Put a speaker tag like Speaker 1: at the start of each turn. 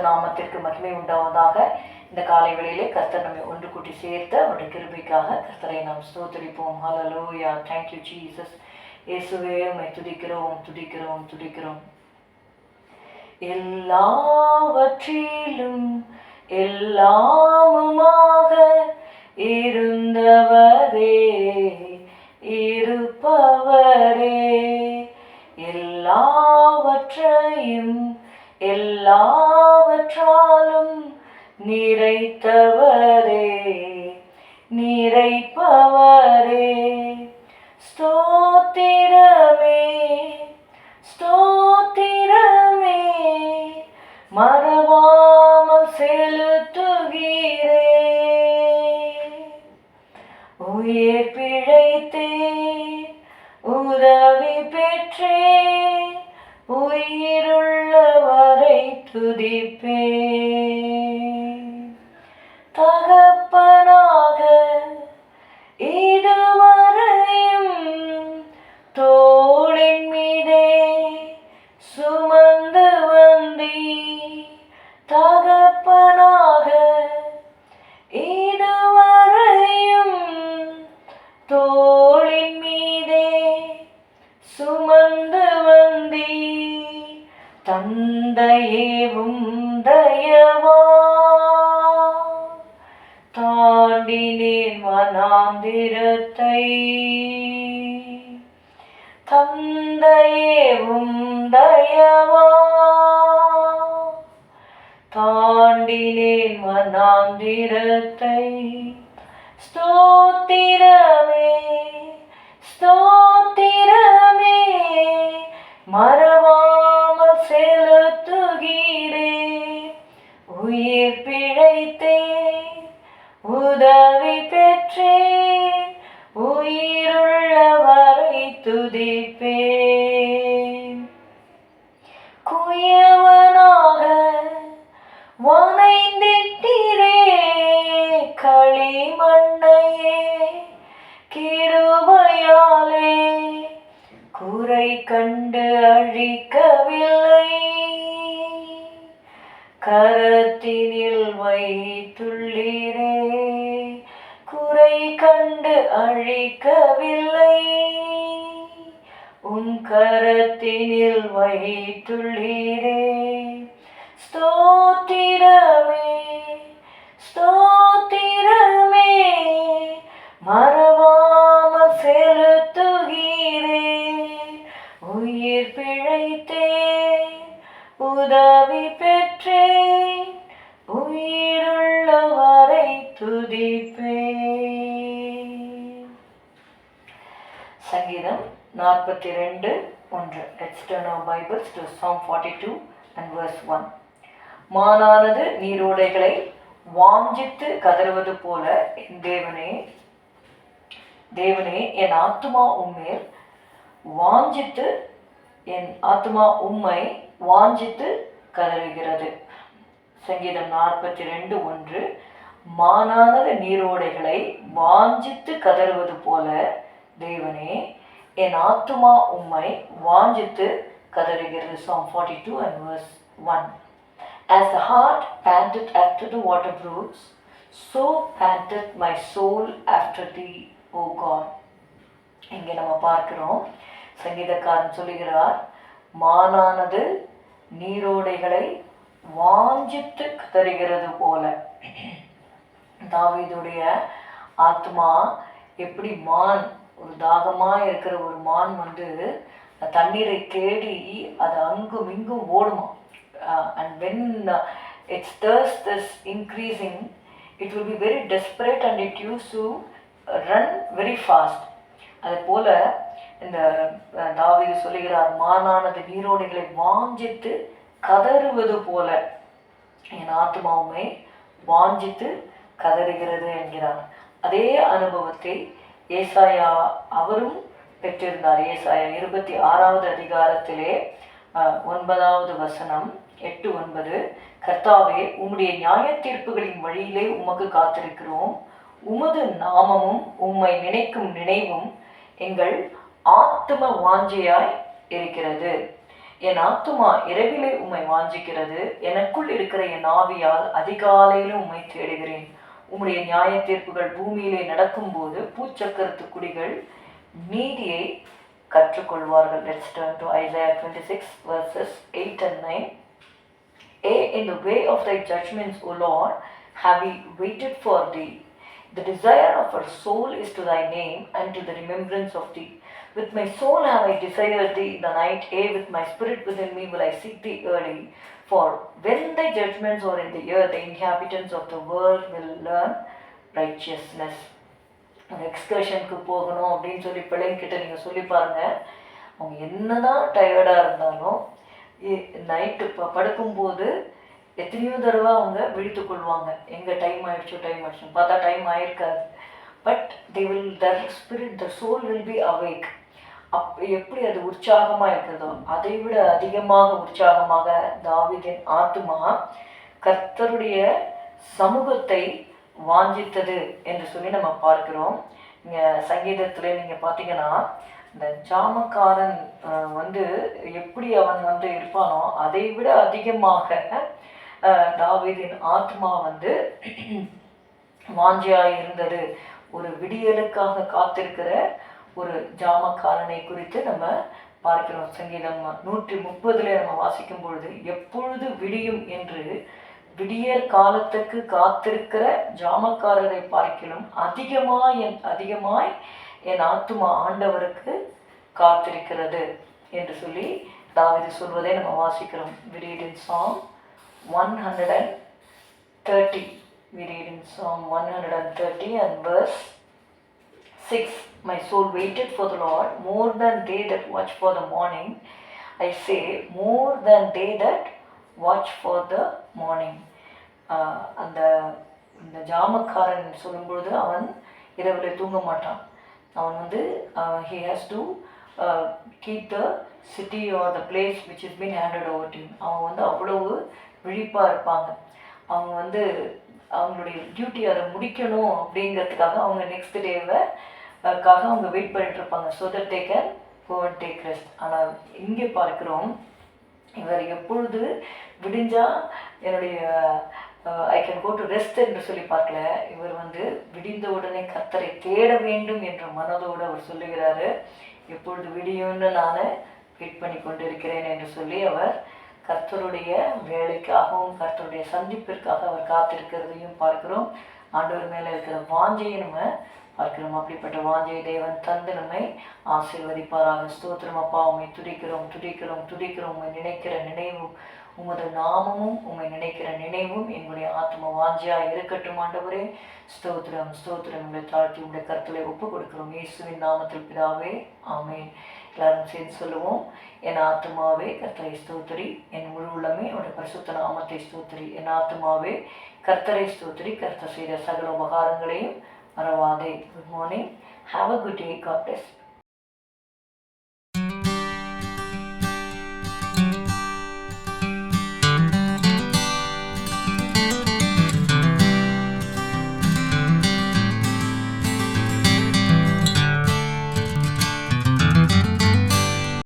Speaker 1: பரிசுத்த நாமத்திற்கு மகிமை உண்டாவதாக இந்த காலை வேளையிலே கர்த்தர் நம்மை ஒன்று கூட்டி சேர்த்து அவருடைய கிருபைக்காக கர்த்தரை நாம் ஸ்தோத்தரிப்போம். ஹலலோயா தேங்க்யூ ஜீசஸ் இயேசுவே உம்மை துதிக்கிறோம் துதிக்கிறோம் துதிக்கிறோம். எல்லாவற்றிலும் எல்லாமுமாக இருந்தவரே இருப்பவரே எல்லாவற்றையும் எல்லாவற்றாலும் நிறைத்தவரே நிறைப்பவரே. ஸ்தோத்திரமே ஸ்தோத்திரமே மறவாமல் செலுத்துகிறே. உயிர் பிழைத்தே உதவி பெற்றே உயிருள்ளவரை துதிப்பே தகப்பனா தந்தையேவும் தயவா மனாந்திரத்தை தந்தையேவும் தயவா தாண்டினேன் மனாந்திரத்தை ஸ்தோத்திரமே ஸ்தோத்திரமே மர உயிர் பிழைத்தே உதவி பெற்றே உயிருள்ளவரை துதிப்பே குயவனாக வனைந்திட்டிரே களிமண்ணையே குறை கண்டு அழிக்கவில்லை. உன் கரத்தினில் வைத்துள்ளீரே ஸ்தோத்திரமே ஸ்தோத்திரமே மறவாமல் செலுத்துகிறே. உயிர் பிழைத்தே உதவி பெற்றே. உயிருள்ளவரை துதிப்பேன் சங்கீதம் நாற்பத்தி ரெண்டு ஒன்று. Let's turn our Bibles to Psalm forty two and verse one மானானது நீரோடைகளை வாஞ்சித்து கதறுவது போல என் தேவனே தேவனே என் ஆத்துமா உம்மேல் வாஞ்சித்து என் ஆத்துமா உம்மை வாஞ்சித்து கதறுகிறது. சங்கீதம் நாற்பத்தி ரெண்டு ஒன்று. மானானது நீரோடைகளை வாஞ்சித்து கதறுவது போல தேவனே என் ஆத்துமா உம்மை வாஞ்சித்து கதறுகிறது. Song forty two and verse one as the hart panted after the water brooks so panted my soul after thee O God இங்கே நம்ம பார்க்கிறோம் சங்கீதக்காரன் சொல்லுகிறார் மானானது நீரோடைகளை வாஞ்சித்து கதறுகிறது போல. தாவீதுடைய ஆத்மா எப்படி மான் ஒரு தாகமாக இருக்கிற ஒரு மான் வந்து தண்ணீரை தேடி அது அங்கும் இங்கும் ஓடுமா? And when it's thirst is increasing it will be very desperate and it use to run very fast அது போல் இந்த அஹ், சொல்லுகிறார் மானானது நீரோடைகளை வாஞ்சித்து கதறுவது போல என் ஆத்மாவுமே வாஞ்சித்து கதறுகிறது என்கிறார். அதே அனுபவத்தை ஏசாயா அவரும் பெற்றிருந்தார். ஏசாயா இருபத்தி ஆறாவது அதிகாரத்திலே ஒன்பதாவது வசனம் எட்டு ஒன்பது. கர்த்தாவே உம்முடைய நியாய தீர்ப்புகளின் வழியிலே உமக்கு காத்திருக்கிறோம். உமது நாமமும் உம்மை நினைக்கும் நினைவும் எங்கள் ஆத்தும வாஞ்சையாய் இருக்கிறது. என் ஆத்துமா இரவிலே உம்மை வாஞ்சிக்கிறது. எனக்குள் இருக்கிற என் ஆவியால் அதிகாலையிலும் உம்மை தேடுகிறேன். உம்முடைய நியாய தீர்ப்புகள் பூமியிலே நடக்கும்போது பூச்சக்கரத்து குடிகள் நீதியை கற்றுக்கொள்வார்கள். Let's turn to Isaiah twenty six verses eight and nine yea in the way of thy judgments O Lord, have we waited for thee The desire of our soul is to thy name and to the remembrance of thee. With my soul have I desired thee in the night, yea, with my spirit within me will I seek thee early. For when thy judgments are in the earth, the inhabitants of the world will learn righteousness. ஒரு எக்ஸ்கர்ஷனுக்கு போகணும் அப்படின்னு சொல்லி பிள்ளைங்கிட்ட நீங்கள் சொல்லி பாருங்க அவங்க என்னதான் டயர்டாக இருந்தாலும் நைட்டு ப படுக்கும்போது எத்தனையோ தடவை அவங்க விழித்து கொள்வாங்க. எங்கே டைம் ஆயிடுச்சோ டைம் ஆயிடுச்சோ பார்த்தா time ஆயிருக்காது. But they will their spirit the soul will be awake up எப்படி அது உற்சாகமாக இருக்கிறதோ அதை விட அதிகமாக உற்சாகமாக தாவிதின் ஆத்துமா கர்த்தருடைய சமூகத்தை வாஞ்சித்தது என்று சொல்லி நம்ம பார்க்கிறோம். இங்கே சங்கீதத்தில் நீங்கள் பார்த்தீங்கன்னா இந்த ஜாமக்காரன் வந்து எப்படி அவன் வந்து இருப்பானோ அதை விட அதிகமாக தாவீதின் ஆத்மா வந்து வாஞ்சியாக இருந்தது. ஒரு விடியலுக்காக காத்திருக்கிற ஒரு ஜாமக்காரனை குறித்து நம்ம பார்க்கிறோம். சங்கீதம் நூற்றி முப்பதுல நம்ம வாசிக்கும் பொழுது எப்பொழுது விடியும் என்று விடியற் காலத்துக்கு காத்திருக்கிற ஜாமக்காரரை பார்க்கிலும் அதிகமாய் என் அதிகமாய் என் ஆத்துமா ஆண்டவருக்கு காத்திருக்கிறது என்று சொல்லி தாவிது சொல்வதை நம்ம வாசிக்கிறோம். விடியின் song 130. We read in Psalm 130 and verse 6 My soul waited for the Lord more than they that watch for the morning. I say, more than they that watch for the morning. அந்த இந்த ஜாமக்காரன் சொல்லும்பொழுது அவன் இரவில் தூங்க மாட்டான் அவன் வந்து he has to keep the city or the place which is been handed over team அவன் வந்து அவ்வளவு விழிப்பாக இருப்பாங்க. அவங்க வந்து அவங்களுடைய டியூட்டி அதை முடிக்கணும் அப்படிங்கிறதுக்காக அவங்க நெக்ஸ்ட் டேவை க்காக அவங்க வெயிட் பண்ணிட்டு இருப்பாங்க. So that can go and take rest ஆனால் இங்கே பார்க்கிறோம் இவர் எப்பொழுது விடிஞ்சால் என்னுடைய I can go to rest என்று சொல்லி பார்க்கல. இவர் வந்து விடிந்த உடனே கத்தரை தேட வேண்டும் என்ற மனதோடு அவர் சொல்லுகிறாரு. எப்பொழுது விடியும்னு நான் வெயிட் பண்ணி கொண்டு இருக்கிறேன் என்று சொல்லி அவர் கர்த்தருடைய வேலைக்காகவும் கர்த்தருடைய சந்திப்பிற்காக அவர் காத்திருக்கிறதையும் பார்க்கிறோம். ஆண்டவர் மேலே இருக்கிற வாஞ்சையை நம்ம பார்க்கிறோம். அப்படிப்பட்ட வாஞ்சையை தேவன் தந்து நம்மை ஆசீர்வதிப்பாராக. ஸ்தோத்திரம் அப்பா உண்மை துடிக்கிறோம் துடிக்கிறோம் துடிக்கிறோம் நினைக்கிற நினைவும் உமது நாமமும் உம்மை நினைக்கிற நினைவும் எங்களுடைய ஆத்ம வாஞ்சியா இருக்கட்டும் ஆண்டவரே. ஸ்தோத்திரம் ஸ்தோத்திரம். உங்களை தாழ்த்தி உங்களுடைய கருத்தலை ஒப்பு கொடுக்கிறோம் இயேசுவின் நாமத்தில் பிதாவே ஆமேன். எல்லாரும் சேர்ந்து சொல்லுவோம் என் ஆத்மாவே கர்த்தரை ஸ்தோத்திரி. என் முழு உள்ளமே உடைய பரிசுத்த நாமத்தை ஸ்தோத்திரி. என் ஆத்மாவே கர்த்தரை ஸ்தோத்திரி. கர்த்தர் செய்த சகல உபகாரங்களையும் மறவாதே. Good morning have a good day God bless